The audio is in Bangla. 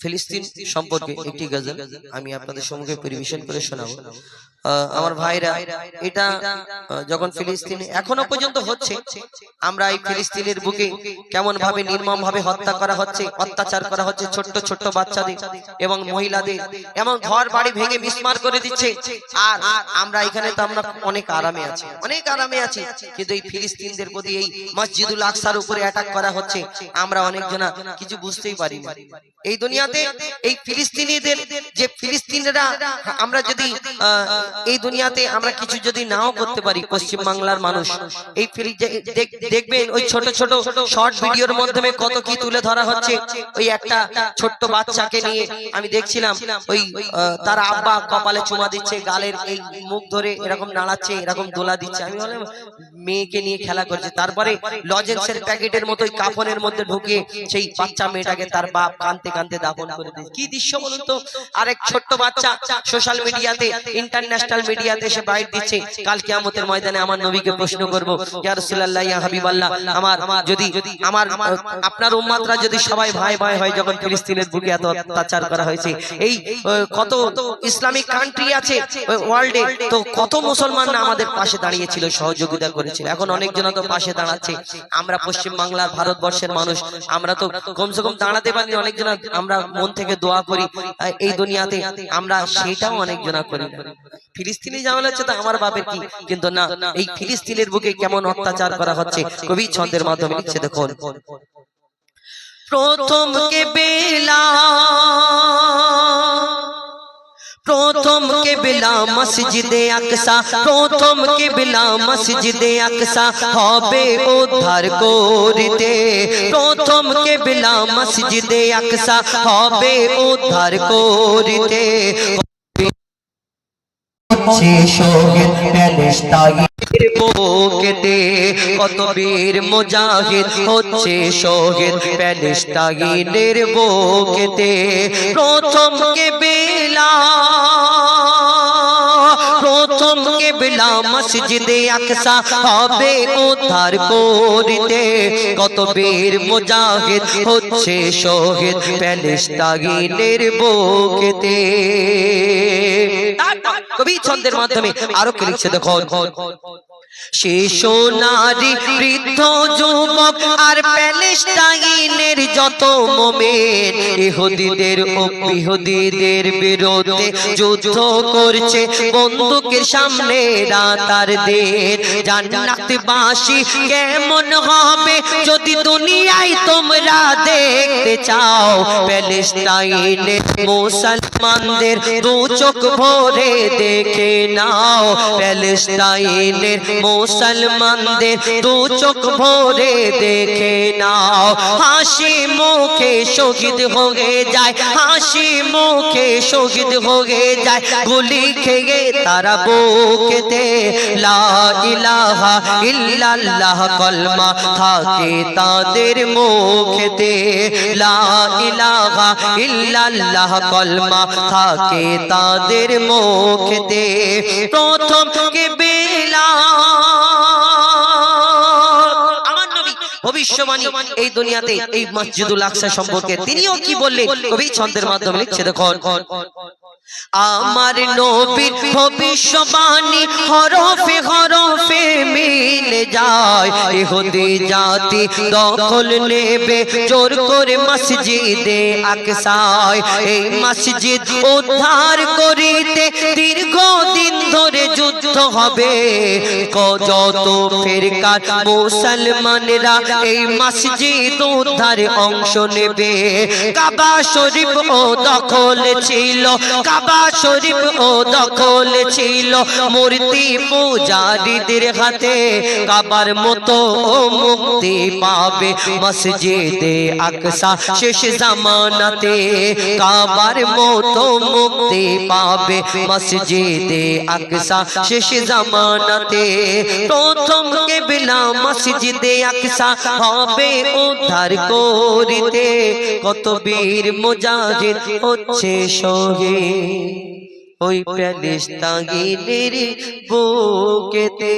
ফিলিস্তিন সম্পর্কে একটি গজল আমি আপনাদের সম্মুখে পরিবেশন করে শোনাবো। আমার ভাইরা এটা যখন ফিলিস্তিন এখনও পর্যন্ত হচ্ছে আমরা এই ফিলিস্তিনের বুকে কেমন ভাবে নির্মম ভাবে হত্যা করা হচ্ছে অত্যাচার করা হচ্ছে ছোট্ট ছোট্ট বাচ্চাদের এবং মহিলাদের এবং ঘর বাড়ি ভেঙে মিসমার করে দিচ্ছে। আর আমরা এখানে তো আমরা অনেক আরামে আছি। অনেক আরামে আছি। কিন্তু এই ফিলিস্তিনদের প্রতি এই মসজিদুল আকসার উপরে অ্যাটাক করা হচ্ছে। আমরা অনেক জনা কিছু বুঝতেই পারি না। এই দুনিয়াতে এই ফিলিস্তিনিদের যে ফিলিস্তিনিরা আমরা যদি আহ, এই দুনিয়াতে আমরা কিছু যদি নাও করতে পারি, পশ্চিম বাংলার মানুষ। এই দেখবেন ওই ছোট ছোট শর্ট ভিডিওর মাধ্যমে কত কি তুলে ধরা হচ্ছে। ওই একটা ছোট্ট বাচ্চাকে নিয়ে আমি দেখছিলাম, ওই তার আব্বা কপালে চুমা দিচ্ছে, গালের এই মুখ ধরে এরকম নাড়াচ্ছে, এরকম দোলা দিচ্ছে। আমি বললাম, মেয়েকে নিয়ে খেলা করছে। তারপরে লজেন্সের প্যাকেটের মতো ওই কাফনের মধ্যে ঢুকে সেই বাচ্চা মেয়েটাকে তার বাপ কানতে কানতে দাফন করে দিয়েছে। কি দৃশ্য বলুন তো? আরেক ছোট্ট বাচ্চা সোশ্যাল মিডিয়াতে ইন্টারন্যাশনাল মিডিয়াতে এসে বাইট দিচ্ছে। কাল কিয়ামতের ময়দানে আমার নবীকে প্রশ্ন করব ইয়া রাসূলুল্লাহ ইয়া হাবিবাল্লাহ আমার যদি আমার আপনার উম্মাতরা যদি সবাই ভাই ভাই হয় যখন ফিলিস্তিনের বুকে এত অত্যাচার করা হয়েছে এই কত ইসলামিক কান্ট্রি আছে ওয়ার্ল্ডে তো কত মুসলমান না আমাদের পাশে দাঁড়িয়েছিল সহযোগিতা করেছিল। এখন অনেকজন তো পাশে দাঁড়াচ্ছে। আমরা পশ্চিম বাংলার ভারতবর্ষের মানুষ। আমরা তো কমসে কম দাঁড়াতে পারি অনেকজন আমরা মন থেকে দোয়া করি এই দুনিয়াতে আমরা সেটাও অনেকজনা করি। ফিলিস্তিনি ঝামেলা হচ্ছে তো আমার বাপের কি? কিন্তু না, এই ফিলিস্তিনের বুকে কেমন অত্যাচার করা হচ্ছে? কবি ছন্দের মাধ্যমে লিখছে, দেখুন। প্রথম কে বেলা প্রথম কে বিলা মসজিদে আকসা, প্রথম কে বিলা মসজিদে আকসা হবে উদ্ধার করিতে। প্রথম কে বিলা মসজিদে আকসা হবে উদ্ধার করিতে। হচ্ছে শহীদ প্যালেস্তাইনের বুকেতে কত বীর মুজাহিদ হচ্ছে শহীদ প্যালেস্টাইনের বুকেতে প্রথম কে বেলা প্রথম মসজিদে আকসা হবে উদ্ধার করিতে। কত বীর মুজাহিদ হচ্ছে শহীদ প্যালেস্টাইনের বুকেতে। কবি ছন্দের মাধ্যমে আরও কি লিখছে দেখো শিশু নারী বৃদ্ধ যুবক আর প্যালেস্টাইনের যত মোমেন, ইহুদিদের ও ইহুদিদের বিরুদ্ধে যুদ্ধ করছে। বন্দুকের সামনে রাতার দের জান্নাতবাসী কেমন হবে যদি দুনিয়ায় তোমরা দেখতে চাও? প্যালেস্টাইনের মুসলমানদের দু চোখ ভরে দেখে নাও। প্যালেস্টাইনের মুসলমানদের দু চোখ ভরে দেখে নাও। হাসি মুখে শহীদ হয়ে যায়, হাসি মুখে শহীদ হয়ে যায়। গুলি খেয়ে তারা বুকেতে, লা ইলাহা ইল্লাল্লাহ কলমা থাকে তাদের মুখেতে। লা ইলাহা ইল্লাল্লাহ কলমা থাকে তাদের মুখেতে। প্রথম কে বেলা ভবিষ্যবাণী এই দুনিয়াতে এই মসজিদুল আকসা সম্পর্কে তিনিও কি বললেন? কবি ছন্দের মাধ্যমে লিখছে দেখুন। আমার নবীর ভবিষ্যবাণী হরফে হরফে মিলে যায়। ইহুদি জাতি দখল নেবে জোর করে মসজিদে আকসায়। এই মসজিদ উদ্ধার করিতে দীর্ঘ দিন ধরে যুদ্ধ হবে। যত ফেরকার মুসলমানরা এই মসজিদ উদ্ধারে অংশ নেবে। কাবা শরীফ ও দখল ছিল, কাবা শরীফ ও দখল ছিল মূর্তি পূজারীদের হাতে। কাবার মতো মুক্তি পাবে মসজিদে আকসা শেষ জামানাতে। কাবার মতো মুক্তি পাবে মসজিদে আকসা। শেষ জামানাতে প্রথম কে বিলা মসজিদে আকসা। হবে উদ্ধার করিতে। কত বীর মুজাহিদ হচ্ছে শহীদ। ওই প্যালেস্তাইনের বুকেতে।